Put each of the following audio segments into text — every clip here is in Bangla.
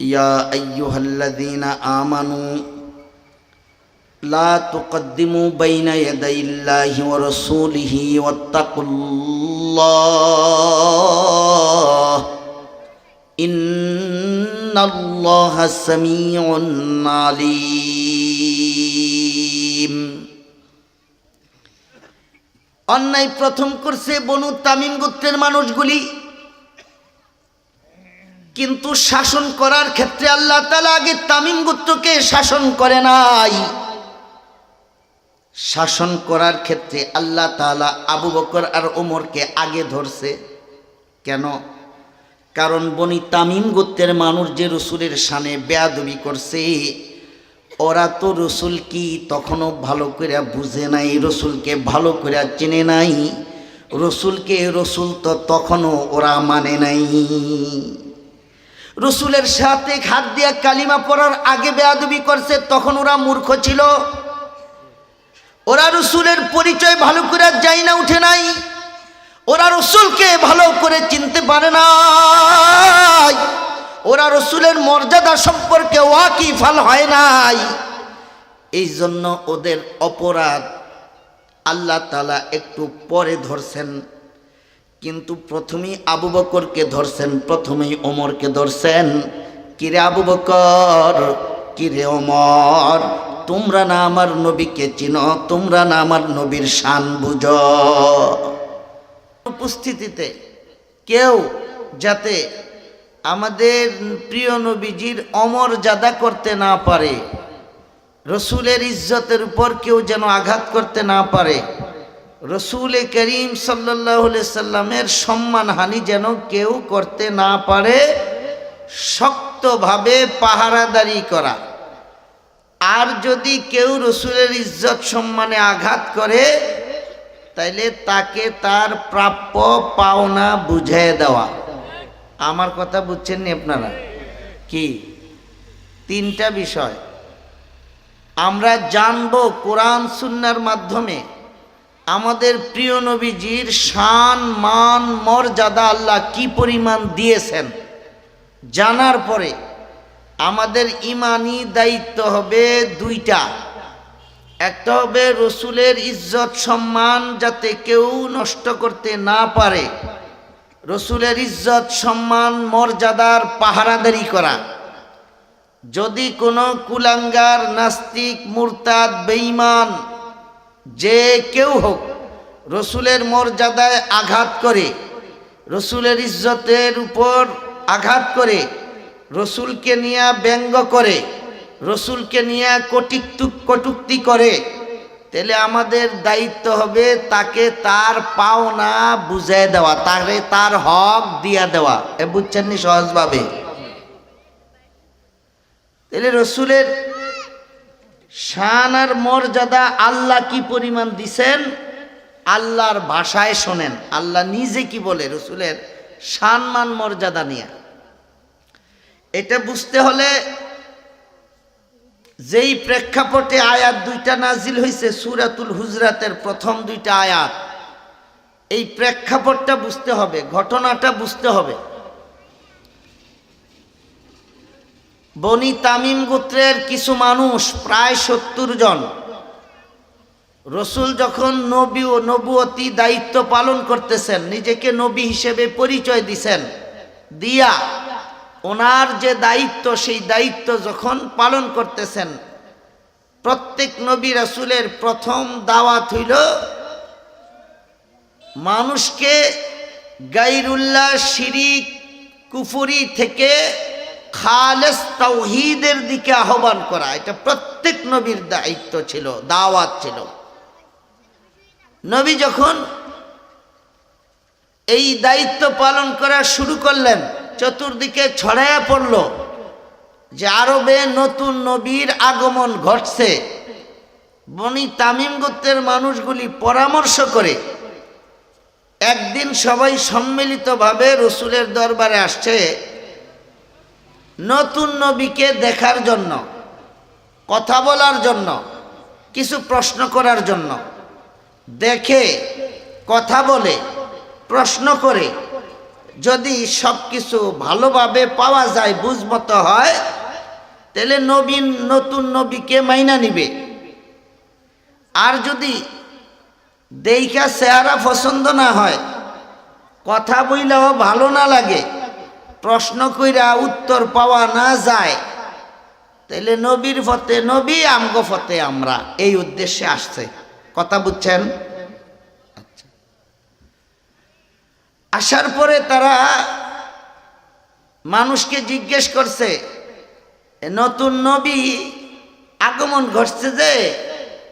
يا أيها الذين آمنوا لا تقدموا بين يدي الله ورسوله واتقوا الله إن الله سميع عليم অন্যায় প্রথম করছে বনু তামিম গোত্রের মানুষগুলি কিন্তু শাসন করার ক্ষেত্রে আল্লাহ তালা আগে তামিম গোত্রকে শাসন করে নাই। শাসন করার ক্ষেত্রে আল্লাহ তালা আবু বকর আর ওমরকে আগে ধরছে। কেন? কারণ বনি তামিম গোত্রের মানুষ যে রসুলের সানে বেয়াদবি করছে, ওরা তো রসুল কি তখনও ভালো করে বুঝে নাই, রসুলকে ভালো করে চেনে নাই। রসুলকে রসুল তো তখনও ওরা মানে নাই। রসুলের সাথে হাত দিয়া কালিমা পড়ার আগে বেয়াদবি করছে, তখন ওরা মূর্খ ছিল। ওরা রসুলের পরিচয় ভালো করে যাই না, উঠে নাই। ওরা রসুলকে ভালো করে চিনতে পারে না ওরা রসুলের মর্যাদা সম্পর্কে ওয়াকিফাল হয় নাই। এই জন্য ওদের অপরাধ আল্লাহ তালা একটু পরে ধরছেন। কিন্তু প্রথমেই আবু বকরকে ধরছেন, প্রথমেই ওমরকে ধরছেন। কিরে আবু বকর? কিরে ওমর? তোমরা না আমার নবীকে চিনো, তোমরা না আমার নবীর শান বুঝ। উপস্থিতিতে কেউ যাতে আমাদের প্রিয় নবীজির অমর জাদা করতে না পারে, রসুলের ইজ্জতের উপর কেউ যেন আঘাত করতে না পারে রসুল করিম সাল্লাহ সাল্লামের সম্মানহানি যেন কেউ করতে না পারে, শক্তভাবে পাহারাদারি করা। আর যদি কেউ রসুলের ইজ্জত সম্মানে আঘাত করে, তাইলে তাকে তার প্রাপ্য পাওনা বুঝিয়ে দেওয়া। আমার কথা বুঝছেন নি আপনারা? কি? তিনটা বিষয়। আমরা জানব কোরআন, সুন্নার মাধ্যমে আমাদের প্রিয় নবীজির শান, মান, মর্যাদা আল্লাহ কি পরিমাণ দিয়েছেন? জানার পরে আমাদের ইমানি দায়িত্ব হবে দুইটা। একটা হবে রসুলের ইজ্জত, সম্মান যাতে কেউ নষ্ট করতে না পারে। রসুলের ইজ্জত, সম্মান, মর্যাদার পাহারাদারি করা। যদি কোনো কুলাঙ্গার, নাস্তিক, মুরতাদ, বেঈমান যে কেউ হোক, রসুলের মর্যাদায় আঘাত করে, রসুলের ইজ্জতের উপর আঘাত করে, রসুলকে নিয়ে ব্যঙ্গ করে, রসুলকে নিয়ে কটিক্তু কটুক্তি করে, তাহলে আমাদের দায়িত্ব হবে তাকে তার পাওনা বুঝিয়ে দেওয়া তাকে তার হক দিয়া দেওয়া। এ বুঝছেন নি সহজভাবে? তাহলে রসুলের শান আর মর্যাদা আল্লাহ কি পরিমাণ দিছেন? আল্লাহর ভাষায় শোনেন। আল্লাহ নিজে কি বলে? রসুলের সম্মান মর্যাদা নিয়ে। এটা বুঝতে হলে যেই প্রেক্ষাপটে আয়াত দুইটা নাজিল হয়েছে সুরাতুল হুজরাতের প্রথম দুইটা আয়াত, এই প্রেক্ষাপটটা বুঝতে হবে, ঘটনাটা বুঝতে হবে। বনি তামিম গোত্রের কিছু মানুষ, প্রায় সত্তর জন। রসুল যখন নবী ও নবুয়তি দায়িত্ব পালন করতেছেন, নিজেকে নবী হিসেবে পরিচয় দিছেন, দিয়া ওনার যে দায়িত্ব, সেই দায়িত্ব যখন পালন করতেছেন, প্রত্যেক নবী রাসুলের প্রথম দাওয়াত হইল, মানুষকে গাইরুল্লাহ শিরিক, কুফুরি থেকে খালেস তাওহিদের দিকে আহ্বান করা। এটা প্রত্যেক নবীর দায়িত্ব ছিল, দাওয়াত ছিল। নবী যখন এই দায়িত্ব পালন করা শুরু করলেন, চতুর্দিকে ছড়াইয়া পড়ল যে আরবে নতুন নবীর আগমন ঘটছে। বনি তামিম গোত্রের মানুষগুলি পরামর্শ করে, একদিন সবাই সম্মিলিতভাবে রসুলের দরবারে আসছে নতুন নবীকে দেখার জন্য, কথা বলার জন্য, কিছু প্রশ্ন করার জন্য, দেখে, কথা বলে, প্রশ্ন করে, যদি সব কিছু ভালোভাবে পাওয়া যায় বুঝমতো হয়, তাহলে নবীন নতুন নবীকে মাইনা নিবে। আর যদি দেইখা চেহারা পছন্দ না হয়, কথা বইলেও ভালো না লাগে প্রশ্ন কইরা উত্তর পাওয়া না যায়। তাহলে নবীর ফতে নবী, আমগো ফতে আমরা। এই উদ্দেশ্যে আসছে। কথা বুঝছেন? আচ্ছা। আসার পরে তারা মানুষকে জিজ্ঞেস করছে নতুন নবী আগমন ঘটছে যে?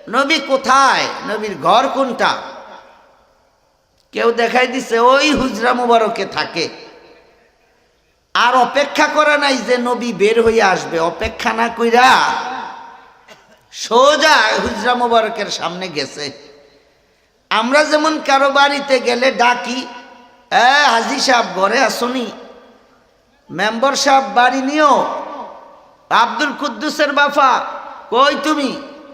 নবী কোথায়? নবীর ঘর কোনটা? কেউ দেখাই দিছে, ওই হুজরা মুবারকে থাকে। আর অপেক্ষা করে নাই যে নবী বের হয়ে আসবে, অপেক্ষা না কইরা সোজা হুজরা মুবারকের সামনে গেছে। আমরা যেমন কারও বাড়িতে গেলে ডাকি, এ, হাজি সাহেব ঘরে আসনি, মেম্বার সাহেব বাড়ি নিও, আব্দুল কুদ্দুসের বাফা, কই তুমি?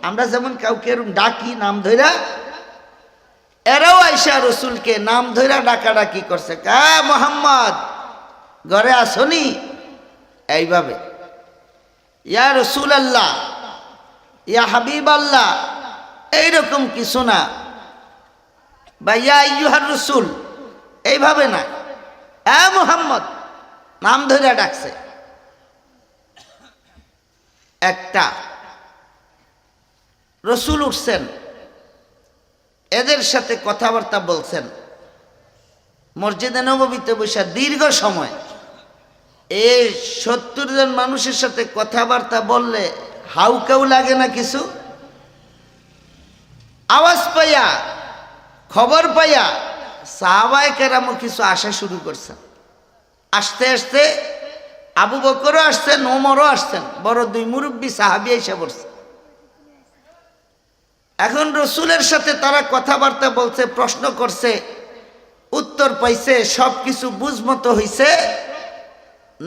আমরা যেমন কাউকে এরকম ডাকি, নাম ধইরা, এরাও আইসা রসুলকে নাম ধইরা ডাকাডাকি করছে, কা মোহাম্মদ ঘরে আসনি? এইভাবে। ইয়া রসুল আল্লাহ ইয়া হাবিব আল্লাহ এইরকম কিছু না। বা ইয়া ইউহার রসুল, এইভাবে না। এ মোহাম্মদ, নাম ধরে ডাকছে। একটা, রসুল উঠছেন। এদের সাথে কথাবার্তা বলছেন। মসজিদে নবমীতে বসে দীর্ঘ সময় এই সত্তর জন মানুষের সাথে কথাবার্তা বললে হাউকাউ লাগে না কিছু? আওয়াজ পাইয়া, খবর পাইয়া সাহাবায় কেরামও কিছু আসা শুরু করছেন। আসতে আসতে আবু বকরও আসছেন, ওমরও আসছেন, বড় দুই মুরব্বী সাহাবি এসে পড়ছে। এখন রসুলের সাথে তারা কথাবার্তা বলছে, প্রশ্ন করছে, উত্তর পাইছে সব কিছু বুঝমতো হইছে।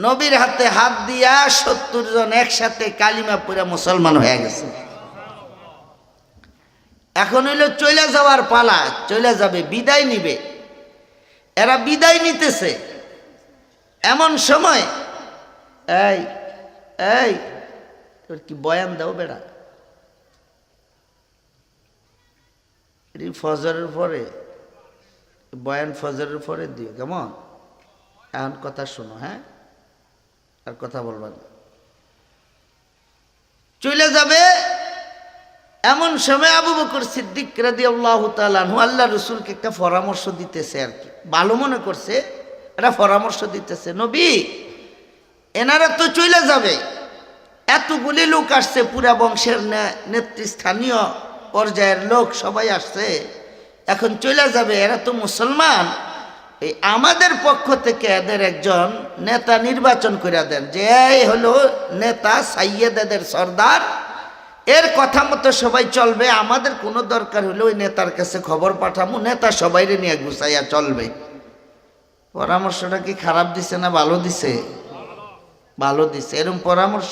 নবীর হাতে হাত দিয়া সত্তর জন একসাথে কালিমা পুরা মুসলমান হয়ে গেছে। এখন হইল চলে যাওয়ার পালা চলে যাবে, বিদায় নিবে। এরা বিদায় নিতেছে। এমন সময়, এই এই, তোর কি বয়ান দাও বেড়া? ফজরের পরে, বয়ান ফজরের পরে দিও, কেমন? এখন কথা শোনো হ্যাঁ? আর কথা বলবা না। চলে যাবে এমন সময় আবু বকর সিদ্দিক রাদি আল্লাহ তালু আল্লাহ রসুলকে একটা পরামর্শ দিতেছে আর কি। ভালো মনে করছে, একটা পরামর্শ দিতেছে, নবী, এনারা তো চলে যাবে। এতগুলি লোক আসছে, পুরা বংশের নেতৃস্থানীয় পর্যায়ের লোক সবাই আসছে। এখন চলে যাবে, এরা তো মুসলমান। এই আমাদের পক্ষ থেকে এদের একজন নেতা নির্বাচন করে দেন যে, এই হলো নেতা সাইয়েদ এদের সর্দার। এর কথা মতো সবাই চলবে। আমাদের কোনো দরকার হলে ওই নেতার কাছে খবর পাঠাবো নেতা সবাইরে নিয়ে গুছাইয়া চলবে। পরামর্শটা কি খারাপ দিছে না ভালো দিছে? ভালো দিছে। এরকম পরামর্শ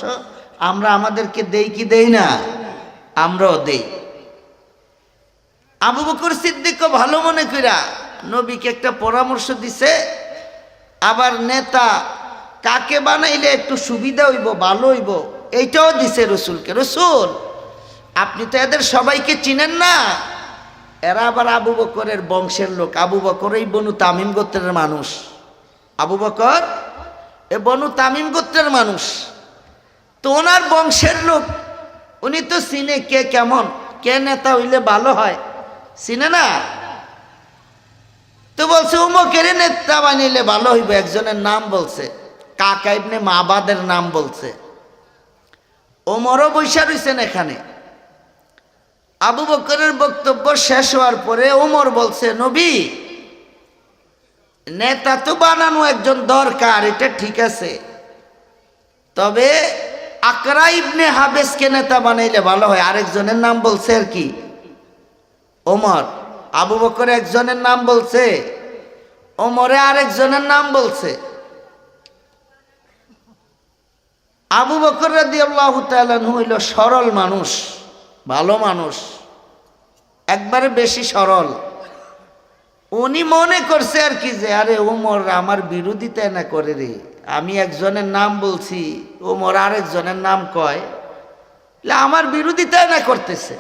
আমরা আমাদেরকে দেই কি দেই না? আমরাও দেই। আবু বকর সিদ্দিকও ভালো মনে কইরা নবীকে একটা পরামর্শ দিছে, আবার নেতা, কাকে বানাইলে একটু সুবিধা হইব, ভালো হইব, এইটাও দিছে রসুলকে। রসুল, আপনি তো এদের সবাইকে চিনেন না। এরা আবার আবু বকরের বংশের লোক। আবু বকর এই বনু তামিম গোত্রের মানুষ। আবু বকর, এ বনু তামিম গোত্রের মানুষ। তো ওনার বংশের লোক। উনি তো চিনে কে কেমন, কে নেতা হইলে ভালো হয়। চিনে না? তো বলছে, উমকের নেতা বানিলে ভালো হইবে। একজনের নাম বলছে, কাকা ইবনে মাবাদের নাম বলছে। ওমরও বৈশা রয়েছেন এখানে। আবু বকরের বক্তব্য শেষ হওয়ার পরে ওমর বলছে, নবী, নেতা তো বানানো একজন দরকার, এটা ঠিক আছে। তবে আকরা ইবনে হাবেসকে নেতা বানাইলে ভালো হয়। আরেকজনের নাম বলছে আর কি ওমর আবু বকর একজনের নাম বলছে, ওমরে আরেকজনের নাম বলছে। আবু বকর রাদি আল্লাহ হইল সরল মানুষ, ভালো মানুষ, একবারে বেশি সরল। উনি মনে করছে আর কি যে, আরে ওমর আমার বিরোধিতা না করে রে, আমি একজনের নাম বলছি, ওমর আরেকজনের নাম কয় আমার বিরোধিতা না করতেছে।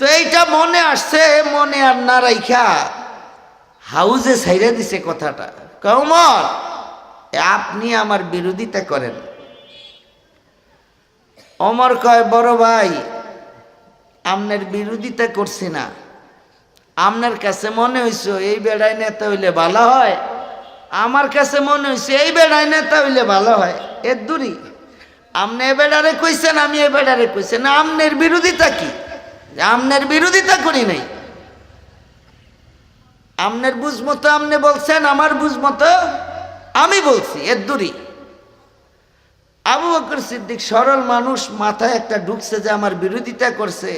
তো এইটা মনে আসছে, মনে আর না রাইখা। হাউজে ছাইরে দিছে কথাটা। কমর আপনি আমার বিরোধিতা করেন। অমর কয়, বড় ভাই আপনার বিরোধিতা করছি না। আপনার কাছে মনে হইছে, এই বেড়ায় নেতা হইলে ভালো হয়। আমার কাছে মনে হইছে, এই বেড়ায় নেতা হইলে ভালো হয়। এর দূরই। আপনি এ বেড়ারে কইছেন, আমি এ বেড়ারে কইছেন আপনার বিরোধিতা কি? যে আপনার বিরোধিতা করি নাই। আপনার বুঝ মতো আপনি বলছেন, আমার বুঝ মতো আমি বলছি, এর দূরই। আবু বকর সিদ্দিক সরল মানুষ, মাথায় একটা ঢুকছে যে আমার বিরোধিতা করছে।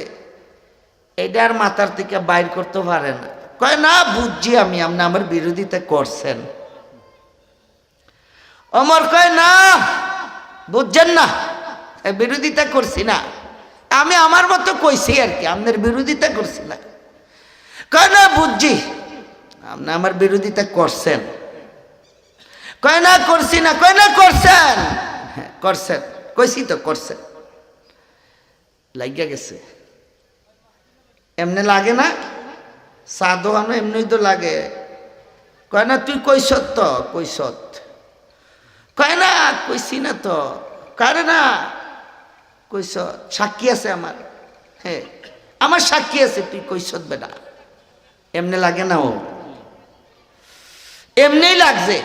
এটার মাথার থেকে বাইর করতে পারে না। কয়, না, বুঝছি আমি আপনি আমার বিরোধিতা করছেন। অমর কয়, না, বুঝছেন না, বিরোধিতা করছি না। আমি আমার মতো কইছি আর কি, আপনার বিরোধিতা করছি না। কয় না, বুঝছি। আপনি আমার বিরোধিতা করছেন। কয় না, করছি না, কয় না, করছেন। হ্যাঁ করছেন। কইছি তো, করছেন। লাগিয়া গেছে। এমনি লাগে না? চা দোকানো এমনি তো লাগে। কয় না, তুই কইসত তো কইসত কয় না, কইছি না তো। কারে না? কইস, সাক্ষী আছে আমার। হ্যাঁ আমার সাক্ষী আছে, তুই কইসত বেটা। এমনি লাগে না ও। এমনি লাগছে।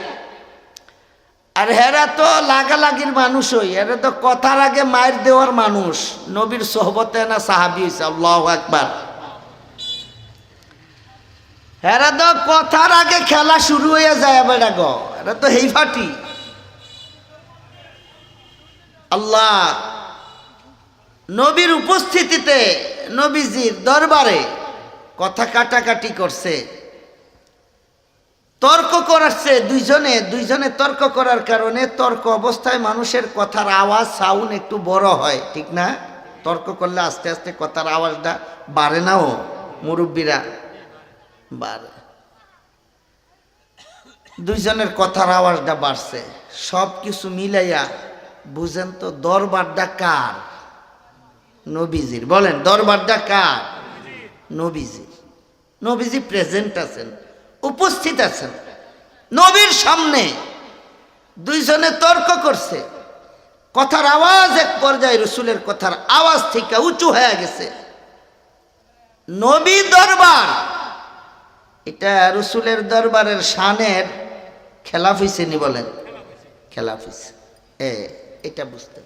আর হেরা তো লাগালাগির মানুষ হই এরা তো কথার আগে মায়ের দেওয়ার মানুষ। নবীর সোহবতে না সাহাবি হয়েছে আল্লাহ একবার হেরা তো কথার আগে খেলা শুরু হয়ে যায় বেড়া গ। এরা তো হেই ফাটি। আল্লাহ নবীর উপস্থিতিতে নবীজির দরবারে কথা কাটাকাটি করছে। তর্ক করাচ্ছে দুইজনে দুইজনে তর্ক করার কারণে তর্ক অবস্থায় মানুষের কথার আওয়াজ সাউন্ড একটু বড় হয়, ঠিক না? তর্ক করলে আস্তে আস্তে কথার আওয়াজটা বাড়ে নাও মুরব্বীরা। বাড়ে। দুইজনের কথার আওয়াজটা বাড়ছে। সব কিছু মিলাইয়া বুঝেন তো দরবারটা কার? নবীজির। বলেন, দরবারটা কার? নবীজির। নবীজি প্রেজেন্ট আছেন, উপস্থিত আছেন। নবীর সামনে দুইজনে তর্ক করছে। কথার আওয়াজ এক পর্যায়ে রসুলের কথার আওয়াজ থেকে উঁচু হয়ে গেছে। নবী দরবার, এটা রসুলের দরবারের শানের খেলাফ হইছে নি বলেন? খেলাফ হইছে। এ, এটা বুঝতে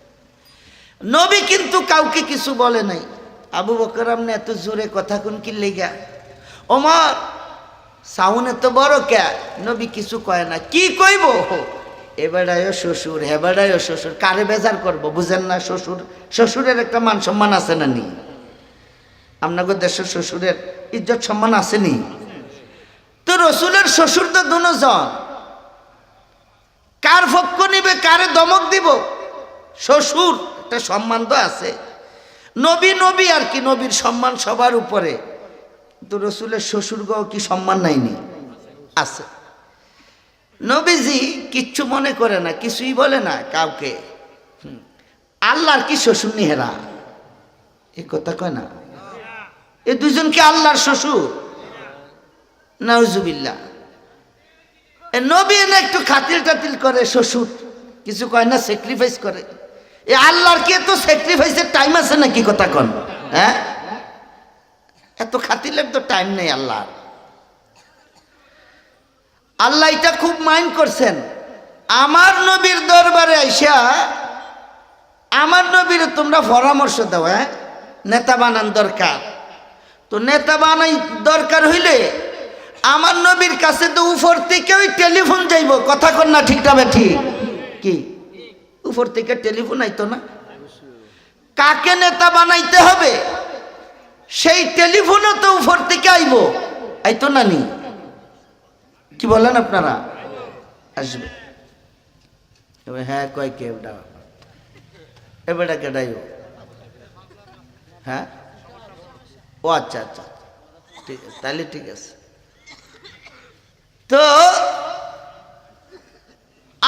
নবী কিন্তু কাউকে কিছু বলে নাই। আবু বকর আমনে এত জোরে কথা কোন কি লেগা? ওমর, সাউন এত বড় কে? নবী কিছু কয় না। কি কইব? এবারায়ও শ্বশুর হেবারায়ও শ্বশুর, কারে বেজার করব? বুঝেন না শ্বশুর, শ্বশুরের একটা মান সম্মান আছে না নি আপনাকে দেশের শ্বশুরের ইজ্জত সম্মান আসেনি তো রসুলের শ্বশুর তো দুজন। কার পক্ষ নিবে, কারে দমক দিব? শ্বশুর। একটা সম্মান তো আছে। নবী নবী আর কি নবীর সম্মান সবার উপরে। তো রসুলের শ্বশুরগাও কি সম্মান নাইনি? আছে। নবীজি কিচ্ছু মনে করে না, কিছুই বলে না কাউকে। আল্লাহর কি শ্বশুর নিহেরা? এ কথা কয় না? এ দুজন কি আল্লাহর শ্বশুর? নাউজুবিল্লাহ। এ নবী না একটু খাতিল টাতিল করে শ্বশুর। কিছু কয় না স্যাক্রিফাইস করে। এ আল্লাহর কি এত স্যাক্রিফাইসের টাইম আছে নাকি কথা কন? হ্যাঁ? এত খাতিলের তো টাইম নেই আল্লাহ আল্লাহ এটা খুব মাইন্ড করছেন। আমার নবীর দরবারে আইসা, আমার নবীর তোমরা পরামর্শ দাও হ্যাঁ? নেতা বানান দরকার। তো নেতা বানাই দরকার হইলে আমার নবীর কাছে তো উপর থেকে ওই টেলিফোন যাইব। কথা কর না ঠিক না ঠিক? কি? উপর থেকে টেলিফোন আইতো না। কাকে নেতা বানাইতে হবে? সেই টেলিফোনও তো উপর থেকে আইব। আইতো না নি? কি বলেন আপনারা? আসবে। হ্যাঁ কয় কে ওটা? এবারটা কেটাইও হ্যাঁ? ও আচ্ছা আচ্ছা। ঠিক আছে তাহলে ঠিক আছে। তো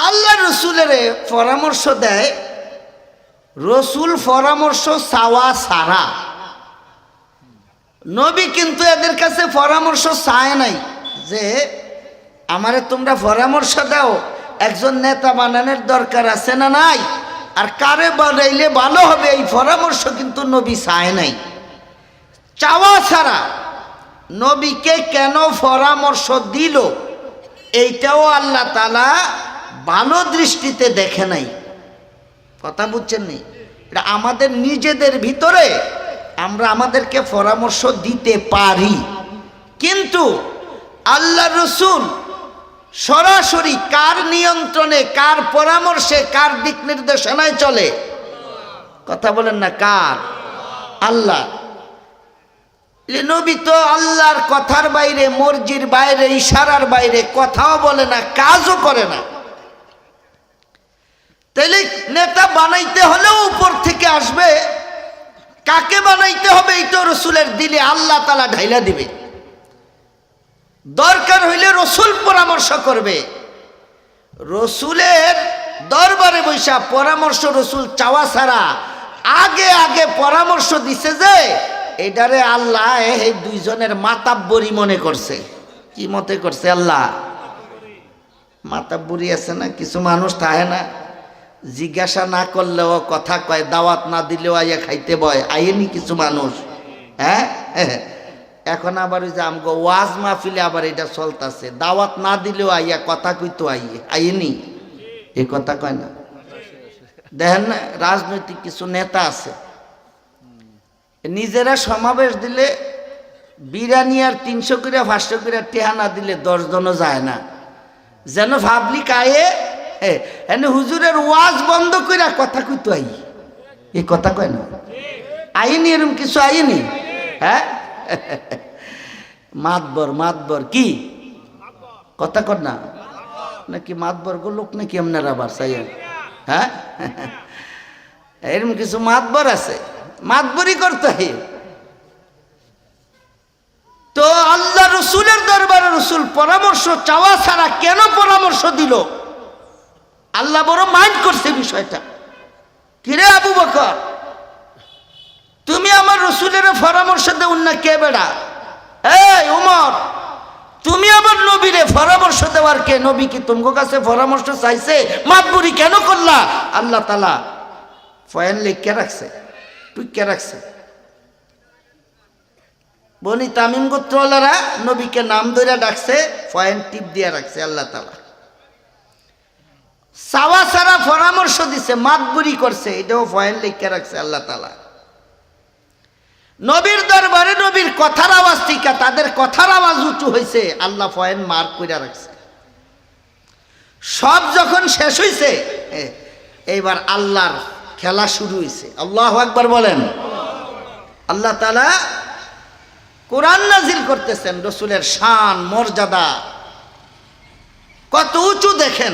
আল্লাহ রসুলের পরামর্শ দেয়, রসুল পরামর্শ চাওয়া সারা নবী কিন্তু এদের কাছে পরামর্শ চায় নাই যে, আমারে তোমরা পরামর্শ দাও, একজন নেতা বানানোর দরকার আছে না নাই? আর কারে বানাইলে ভালো হবে? এই পরামর্শ কিন্তু নবী চায় নাই। চাওয়া ছাড়া নবীকে কেন পরামর্শ দিল? এইটাও আল্লাহ তালা ভালো দৃষ্টিতে দেখে নাই। কথা বুঝছেন নি? এটা আমাদের নিজেদের ভিতরে আমরা আমাদেরকে পরামর্শ দিতে পারি। কিন্তু আল্লাহ রসুল সরাসরি কার নিয়ন্ত্রণে, কার পরামর্শে, কার দিক নির্দেশনায় চলে? কথা বলেন না, কার? আল্লাহ। নবী তো আল্লাহর কথার বাইরে, মর্জির বাইরে, ইশারার বাইরে কথাও বলে না, কাজও করে না। তাহলে নেতা বানাইতে হলেও উপর থেকে আসবে। কাকে বানাইতে হবে এই তো রসুলের দিলে আল্লাহ তালা ঢাইলা দিবে। দরকার হইলে রসুল পরামর্শ করবে। রসুলের দরবারে বৈশা পরামর্শ রসুল চাওয়া ছাড়া আগে আগে পরামর্শ দিছে যে, এটারে আল্লাহ এই দুইজনের মাতাব্বরি মনে করছে। কি মতে করছে আল্লাহ? মাতাব্বরি আছে না? কিছু মানুষ থাকে না? জিজ্ঞাসা না করলেও কথা কয়, দাওয়াত না দিলেও আইয়া খাইতে বয়। আইনি কিছু মানুষ হ্যাঁ? এখন আবার ওই যে আমগো ওয়াজ মাহফিলে আবার এটা চলতেছে। দাওয়াত না দিলেও আইয়া কথা কইতো আইয়ে আইনি? এ কথা কয় না। দেখেন না, রাজনৈতিক কিছু নেতা আছে। নিজেরা সমাবেশ দিলে বিরিয়ানি আর তিনশো করে পাঁচশো করে টেহা না দিলে দশজনও যায় না। যেন ভাবলি কায়ে হুজুরের ওয়াজ বন্ধ করে কথা কইতো আই। এই কথা কয় না? আইনি এরম কিছু আইনি? হ্যাঁ মাতবর মাতবর, কি? কথা কর না। নাকি মাতবর গো লোক নাকি আপনারা আবার চাইয়েন হ্যাঁ এরম কিছু মাতবর আছে? মাতবরি করতে হয়। তো আল্লাহ রসুলের দরবারে রসুল পরামর্শ চাওয়া ছাড়া কেন পরামর্শ দিল? আল্লাহ বড় মাইন্ড করছে বিষয়টা। কিরে আবু বকর, তুমি আমার রসুলের পরামর্শ দেউন না কে বেড়া? এই উমর, তুমি আমার নবীরে পরামর্শ দেওয়ার কে? নবী কি তোমার কাছে পরামর্শ চাইছে? মাতবুরি কেন করলা? আল্লাহ তালা ফয়েন লিখকে রাখছে? টুইকে রাখছে? বনি তামিম গোত্রওয়ালারা নবীকে নাম ধরে ডাকছে, ফয়েন টিপ দিয়ে রাখছে, আল্লাহ তালা সাওয়া সারা পরামর্শ দিছে মাতবুরি করছে, এটাও ফয়েন লিখে রাখছে আল্লাহ তালা নবীর দরবারে নবীর কথার আওয়াজ টিকা তাদের কথার আওয়াজ উঁচু হয়েছে, আল্লাহ ফয়েন মার্ক করে রাখছে। সব যখন শেষ হয়েছে এইবার আল্লাহর খেলা শুরু হয়েছে আল্লাহ একবার বলেন। আল্লাহ তালা কোরআন নাজিল করতেছেন, রসুলের শান, মর্যাদা। কত উঁচু দেখেন।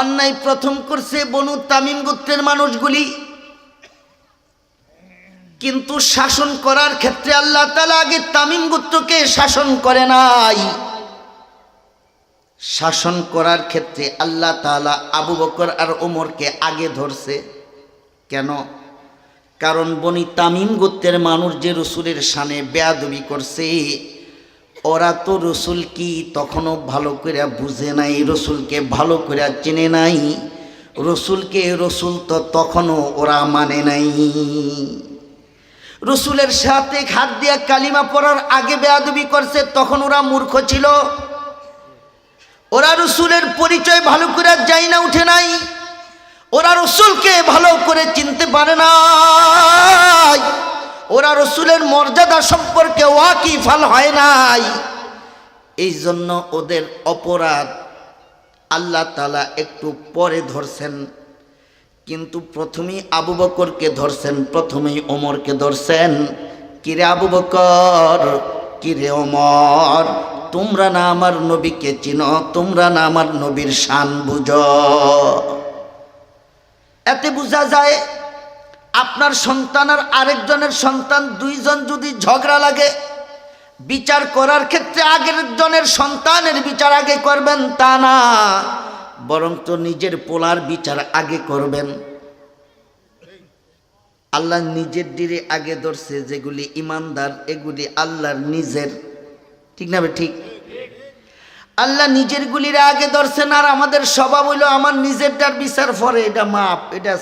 অন্যায় প্রথম করছে বনু তামিম গোত্রের মানুষগুলি। কিন্তু শাসন করার ক্ষেত্রে আল্লাহ তালা আগে তামিম গোত্রকে শাসন করে নাই। শাসন করার ক্ষেত্রে আল্লাহ তালা আবু বকর আর ওমরকে আগে ধরছে। কেন? কারণ বনি তামিম গোত্রের মানুষ যে রসুলের সানে বেয়াদবি করছে ওরা তো রসুল কি তখনও ভালো করে বুঝে নাই, রসুলকে ভালো করে চেনে নাই। রসুলকে রসুল তো তখনও ওরা মানে নাই। রসুলের সাথে হাত দিয়া কালিমা পড়ার আগে বেয়াদবি করছে, তখন ওরা মূর্খ ছিল। ওরা রসুলের পরিচয় ভালো করে যাই না, উঠে নাই। ওরা রসুলকে ভালো করে চিনতে পারে না ওরা রসুলের মর্যাদা সম্পর্কে ওয়াকিফাল হয় নাই। এই জন্য ওদের অপরাধ আল্লাহ তালা একটু পরে ধরছেন। কিন্তু প্রথমেই আবু বকরকে ধরছেন, প্রথমেই ওমরকে ধরছেন। কিরে আবু বকর, কিরে ওমর, তোমরা না আমার নবীকে চিনো, তোমরা না আমার নবীর শান বুঝ। এতে বোঝা যায় আপনার সন্তান আর আরেকজনের সন্তান দুইজন যদি ঝগড়া লাগে, বিচার করার ক্ষেত্রে আগের জনের সন্তানের বিচার আগে করবেন, তা না। বরং তো নিজের পোলার বিচার আগে করবেন। আল্লাহ নিজের দিরে আগে ধরছে যেগুলি ইমানদার, এগুলি আল্লাহর নিজের। ঠিক না ঠিক? আল্লাহ নিজের গুলির আগে ধরছেন আর আমাদের স্বভাব হইল আমার নিজেরটার বিচার পরে এটা মাপ, এটা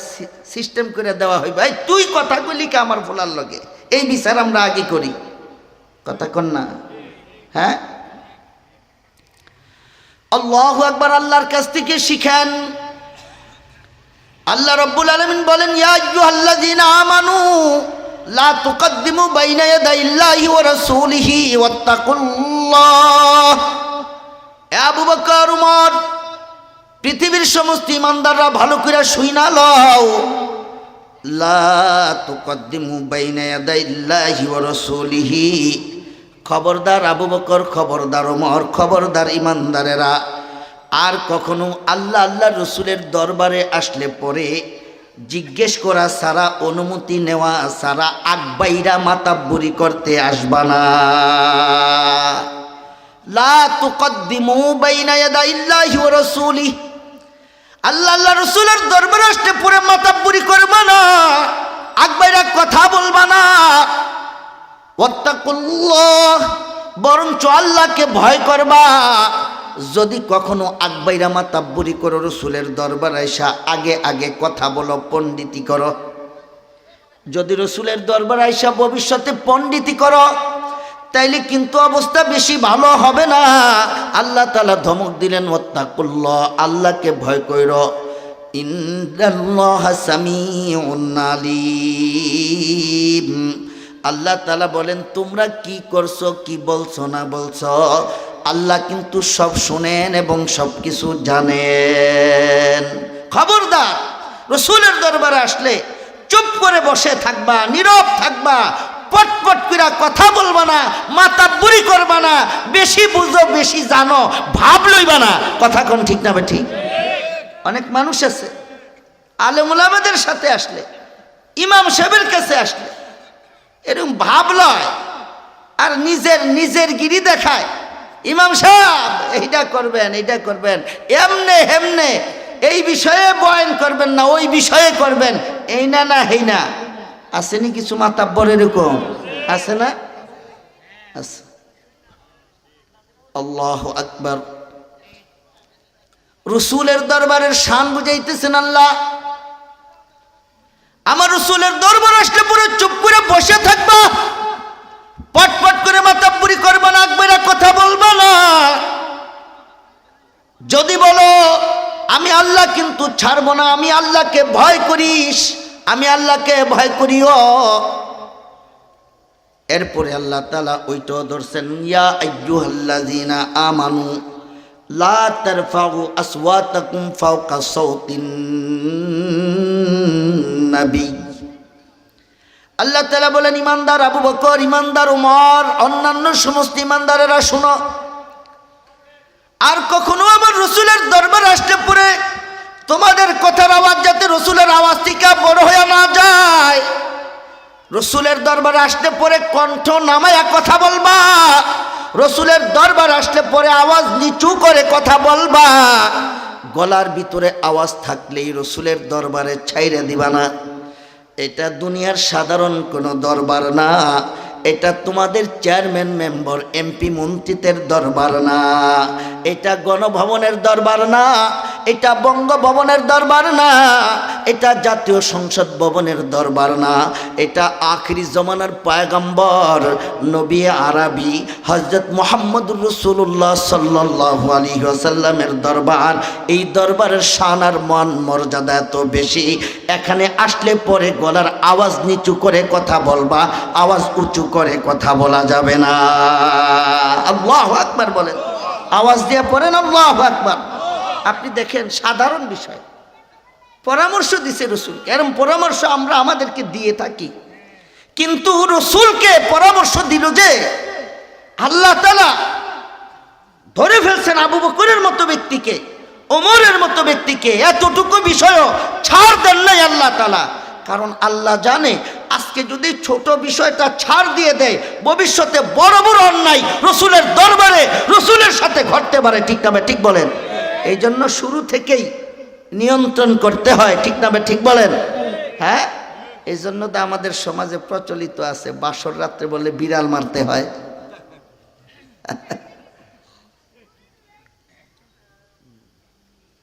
সিস্টেম করে দেওয়া হয়। ভাই, তুই কথা কইলি কে আমার ফোলার লগে? এই বিচার আমরা আগে করি। কথা কন না। হ্যাঁ? আল্লাহ একবার আল্লাহর কাছ থেকে শিখেন। আল্লাহ রব্বুল আলমিন বলেন, ইয়া আমানু, লা তুকদ্দিমু বাইনা ইয়াদাইল্লাহি ওয়া রাসূলিহি ওয়াত্তাকুল্লাহ। আবু উমর, পৃথিবীর সমস্ত ইমানদাররা ভালো করে শুই না, লও। খবরদার আবু বকর, খবরদার ওমর খবরদার ইমানদারেরা। আর কখনো আল্লাহ আল্লাহ রসুলের দরবারে আসলে পরে জিজ্ঞেস করা সারা অনুমতি নেওয়া সারা আগবাইরা মাতাব্বুরি করতে আসবা না। রসুলের করবা না কথা বলবা না। বরঞ্চ আল্লাহকে ভয় করবা। যদি কখনো আকবাইরা মাতাব্বুরি করো, রসুলের দরবার আইসা আগে আগে কথা বলো, পণ্ডিতি করো। যদি রসুলের দরবার আইসা ভবিষ্যতে পণ্ডিতি করো তাইলে কিন্তু অবস্থা বেশি ভালো হবে না। আল্লাহ তালা ধমক দিলেন ওত্তাকুল্লাহ আল্লাহকে ভয় কইর। আল্লাহ তালা বলেন, তোমরা কি করছ, কি বলছো না বলছো? আল্লাহ কিন্তু সব শুনেন এবং সব কিছু জানেন। খবরদার, রসুলের দরবারে আসলে চুপ করে বসে থাকবা, নীরব থাকবা পটপট করে কথা বলবা না মাতা বুড়ি করবা না, বেশি বুঝো, বেশি জানো, ভাব লইবা না। কথা কোন ঠিক না বে ঠিক অনেক মানুষ আছে আলেমুলামাদের সাথে আসলে, ইমাম সাহেবের কাছে আসলে, এরকম ভাব লয়, আর নিজের নিজের গিরি দেখায়, ইমাম সাহেব এইটা করবেন এইটা করবেন, এমনে, হেমনে, এই বিষয়ে বয়ন করবেন না, ওই বিষয়ে করবেন, এই না না, হেই না। আসেনি কিছু মাতাব্বর এরকম? আছে না? আল্লাহ আকবার। রসুলের দরবারের শান বুঝাইতেছেন আল্লাহ। আমার রসুলের দরবার আসলে পুরো চুপ করে বসে থাকবা। পটপট করে মাতাব্বুরি করবা না আকবেরা কথা বলবা না। যদি বলো, আমি আল্লাহ কিন্তু ছাড়বো না, আমি আল্লাহকে ভয় করিস। আমি আল্লাহকে ভয় করিও। এরপরে আল্লাহ তালা ওইটাও ধরছেন, ইয়া আইয়ুহাল্লাযীনা আমানু আল্লাহ তালা ইমানদার ইমানদার উমর, অন্যান্য সমস্ত আর কখনো আমার রসুলের দরবার আসতে পরে তোমাদের কথার আওয়াজ যাতে রসুলের আওয়াজ থেকে বড় হয়ে না যায়। রসুলের দরবার আসতে পরে কণ্ঠ নামায়া কথা বলবা। রসুলের দরবার আসলে পরে আওয়াজ নিচু করে কথা বলবা। গলার ভিতরে আওয়াজ থাকলেই রসুলের দরবারে ছাইরে দিবা না। এটা দুনিয়ার সাধারণ কোনো দরবার না। এটা তোমাদের চেয়ারম্যান, মেম্বার, এমপি, মন্ত্রীদের দরবার না। এটা গণভবনের দরবার না। এটা বঙ্গভবনের দরবার না, এটা জাতীয় সংসদ ভবনের দরবার না, এটা আখরি জমানার পায়গম্বর নবী আরবি হজরত মোহাম্মদ রসুল্লাহ সাল্লাহ আলী আসাল্লামের দরবার। এই দরবারের শান আর মান মর্যাদা এত বেশি, এখানে আসলে পরে গলার আওয়াজ নিচু করে কথা বলবা, আওয়াজ উঁচু করে কথা বলা যাবে না। আল্লাহ আকবার বলেন। আওয়াজ দিয়ে পড়েন, আল্লাহ আকবার। আপনি দেখেন সাধারণ বিষয়। পরামর্শ দিছে রসুল। এরম পরামর্শ আমরা আমাদেরকে দিয়ে থাকি। কিন্তু রসুলকে পরামর্শ দিল যে, আল্লাহ তালা ধরে ফেলছেন আবু বকরের মতো ব্যক্তিকে, ওমরের মতো ব্যক্তিকে। এতটুকু বিষয়ও ছাড় দেন নাই আল্লাহ তালা কারণ আল্লাহ জানে, আজকে যদি ছোট বিষয়টা ছাড় দিয়ে দেয়, ভবিষ্যতে বড় বড় অন্যায় রসুলের দরবারে রসুলের সাথে ঘটতে পারে। ঠিক না ঠিক বলেন? এই জন্য শুরু থেকেই নিয়ন্ত্রণ করতে হয়, ঠিক না ঠিক বলেন? হ্যাঁ? এই জন্য তো আমাদের সমাজে প্রচলিত আছে, বাসর রাত্রে বলে বিড়াল মারতে হয়।